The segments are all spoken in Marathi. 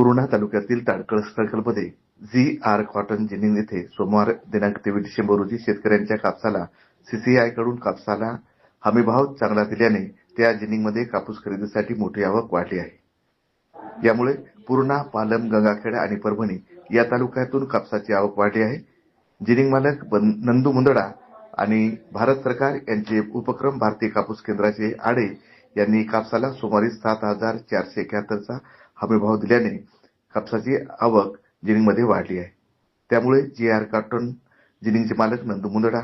पूर्णा तालुक्यातील ताडकळ प्रकल्पमध्ये झी आर कॉटन जिनिंग येथे सोमवार दिनांक तेवीस डिसेंबर रोजी शेतकऱ्यांच्या कापसाला सीसीआयकडून कापसाला हमीभाव चांगला दिल्याने त्या जिनिंगमध्ये कापूस खरेदीसाठी मोठी आवक वाढली आहे. यामुळे पूर्णा पालम गंगाखेड आणि परभणी या तालुक्यातून कापसाची आवक वाढली आहे. जिनिंग मालक बन- नंदू मुंदडा आणि भारत सरकार यांचे उपक्रम भारतीय कापूस केंद्राचे आडे यांनी कापसाला सुमारे सात हजार चारशे हा प्रभाव दिल्याने कापसाची आवक जिनिंगमध्ये वाढली आहे. त्यामुळे जी आर कॉटन जिनिंगचे मालक नंदू मुंदडा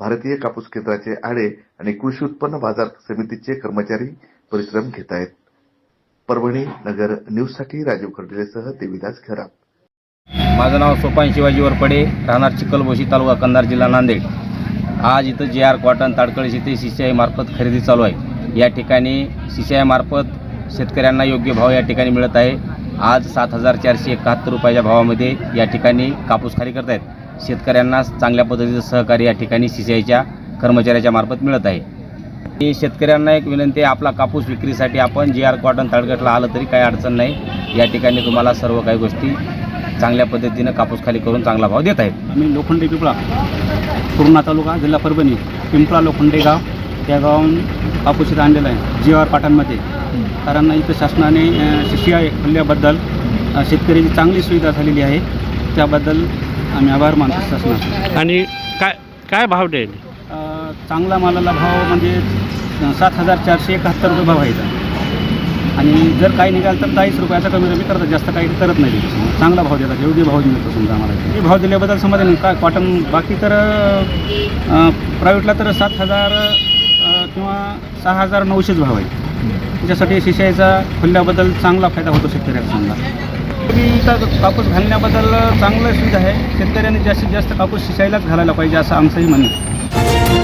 भारतीय कापूस केंद्राचे आडे आणि कृषी उत्पन्न बाजार समितीचे कर्मचारी परिश्रम घेत आहेत परभणी नगर न्यूजसाठी राजीव खर्डिलेसह देविदास खराब. माझं नाव सोपान शिवाजी वरपडे राहणार चिखलबोशी तालुका कंधार जिल्हा नांदेड. आज इथं जे आर कॉटन ताडकळी येथे सीसीआय मार्फत खरेदी चालू आहे. या ठिकाणी सीसीआय मार्फत शेतकऱ्यांना योग्य भाव या ठिकाणी मिळत आहे. आज सात हजार चारशे एकाहत्तर रुपयाच्या भावामध्ये या ठिकाणी कापूस खाली करत आहेत शेतकऱ्यांना चांगल्या पद्धतीचं सहकार्य या ठिकाणी सी सी आयच्या कर्मचाऱ्याच्या मार्फत मिळत आहे. शेतकऱ्यांना एक विनंती आहे आपला कापूस विक्रीसाठी आपण जी आर कॉटन तळगटला आलं तरी काही अडचण नाही. या ठिकाणी तुम्हाला सर्व काही गोष्टी चांगल्या पद्धतीनं कापूस खाली करून चांगला भाव देत आहेत. मी लोखंडे पिंपळा पूर्णा तालुका जिल्हा परभणी पिंपळा लोखंडे गाव त्या गावाहून कापूस इथं आणलेला आहे जी आर पाटणमध्ये कारण इथं शासनाने आय खुलल्याबद्दल शेतकऱ्याची चांगली सुविधा झालेली आहे. त्याबद्दल आम्ही आभार मानतो शासनाचा आणि काय काय भाव देईल? अ, चांगला मालाला भाव म्हणजे सात हजार चारशे एकाहत्तर रुपये भाव आहे आणि जर काही निघाल तर चाळीस रुपयाचा कमी कमी करतात जास्त काही करत नाही. चांगला भाव देतात योग्य भाव मिळतो समजा आम्हाला. भाव दिल्याबद्दल समाधान काय कॉटन बाकी तर प्रायव्हेटला तर सात हजार किंवा सहा हजार नऊशेच भाव आहे. त्याच्यासाठी शिशाईचा खुलल्याबद्दल चांगला फायदा होतो शेतकऱ्याचा समजा तरी इथं कापूस घालण्याबद्दल चांगलं सुविधा आहे. शेतकऱ्यांनी जास्तीत जास्त कापूस शिशाईलाच घालायला पाहिजे असं आमचंही म्हणणं आहे.